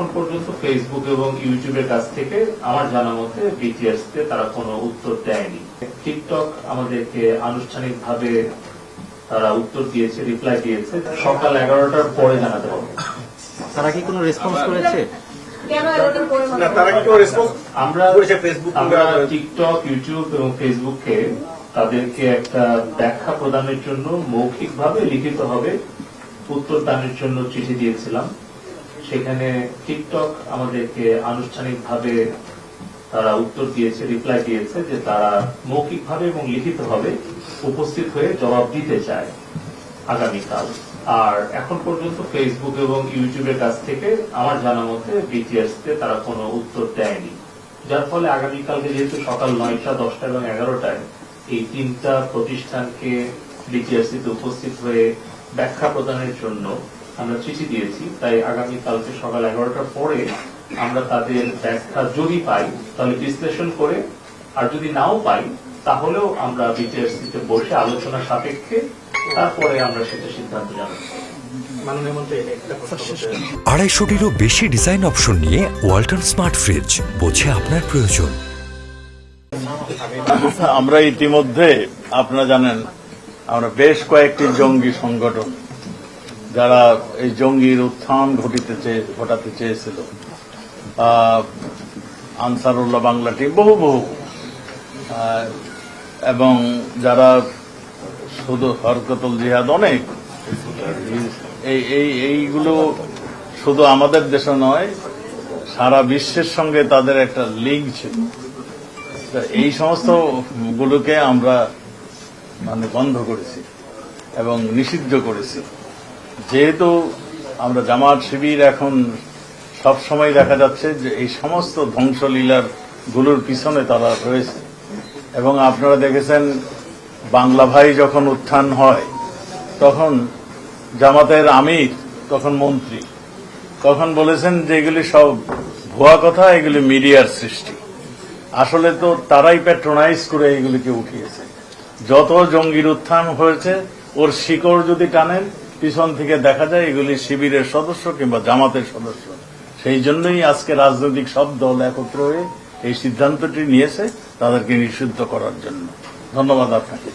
এখন পর্যন্ত ফেসবুক এবং ইউটিউবের কাছ থেকে আমার জানা মতে বিটিএস তে তারা কোনো উত্তর দেয়নি। টিকটক আমাদেরকে আনুষ্ঠানিকভাবে তারা উত্তর দিয়েছে রিপ্লাই দিয়েছে। সকাল এগারোটার পরে জানাতে পারব তারা কি কোনো রেসপন্স করেছে? কেন এগারোটার পরে না তারা কি কেউ রেসপন্স আমরা আমরা টিকটক ইউটিউব এবং ফেসবুককে তাদেরকে একটা ব্যাখ্যা প্রদানের জন্য মৌখিকভাবে লিখিতভাবে উত্তর দানের জন্য চিঠি দিয়েছিলাম। সেখানে টিকটক আমাদেরকে আনুষ্ঠানিকভাবে তারা উত্তর দিয়েছে রিপ্লাই দিয়েছে যে তারা মৌখিকভাবে এবং লিখিতভাবে উপস্থিত হয়ে জবাব দিতে চায় আগামীকাল। আর এখন পর্যন্ত ফেসবুক এবং ইউটিউবের কাছ থেকে আমার জানা মতে বিটিএস তারা কোনো উত্তর দেয়নি। যার ফলে আগামীকালকে যেহেতু সকাল নয়টা, দশটা এবং এগারোটায় এই তিনটা প্রতিষ্ঠানকে বিটিএসসি তে উপস্থিত হয়ে ব্যাখ্যা প্রদানের জন্য আমরা চিঠি দিয়েছি তাই আগামীকালকে সকাল এগারোটার পরে আমরা তাদের ব্যাখ্যা যদি পাই তাহলে বিশ্লেষণ করে আর যদি নাও পাই তাহলেও আমরা বিটিএসসি তে বসে আলোচনা সাপেক্ষে তারপরে আমরা সেটা সিদ্ধান্ত জানাব। আড়াইশোটিরও বেশি ডিজাইন অপশন নিয়ে ওয়ালটন স্মার্ট ফ্রিজ বোঝে আপনার প্রয়োজন। আমরা ইতিমধ্যে আপনারা জানেন আমরা বেশ কয়েকটি জঙ্গি সংগঠন যারা এই জঙ্গির উত্থান ঘটিতে ঘটাতে চেয়েছিল আনসারুল্লাহ বাংলা টিম, বহু বহু এবং যারা শুধু হরকতুল জিহাদ অনেক, এই এই, এইগুলো শুধু আমাদের দেশে নয়, সারা বিশ্বের সঙ্গে তাদের একটা লিঙ্ক ছিল। এই সমস্ত গুলোকে আমরা মানে বন্ধ করেছি এবং নিষিদ্ধ করেছি। যেহেতু আমরা জামাত শিবির এখন সব সময় দেখা যাচ্ছে যে এই সমস্ত ধ্বংসলীলারগুলোর পিছনে তারা রয়েছে। এবং আপনারা দেখেছেন, বাংলা ভাই যখন উত্থান হয়, তখন জামাতের আমির, তখন মন্ত্রী, তখন বলেছেন যে এগুলি সব ভুয়া কথা, এগুলি মিডিয়ার সৃষ্টি। আসলে তো তারাই প্যাট্রোনাইজ করে এগুলিকে উঠিয়েছে। যত জঙ্গির উত্থান হয়েছে, ওর শিকড় যদি টানেন পিছন থেকে দেখা যায় এগুলি শিবিরের সদস্য কিংবা জামাতের সদস্য। সেই জন্যই আজকে রাজনৈতিক সব দল একত্র হয়ে এই সিদ্ধান্তটি নিয়েছে তাদেরকে নিষিদ্ধ করার জন্য। ধন্যবাদ আপনাকে।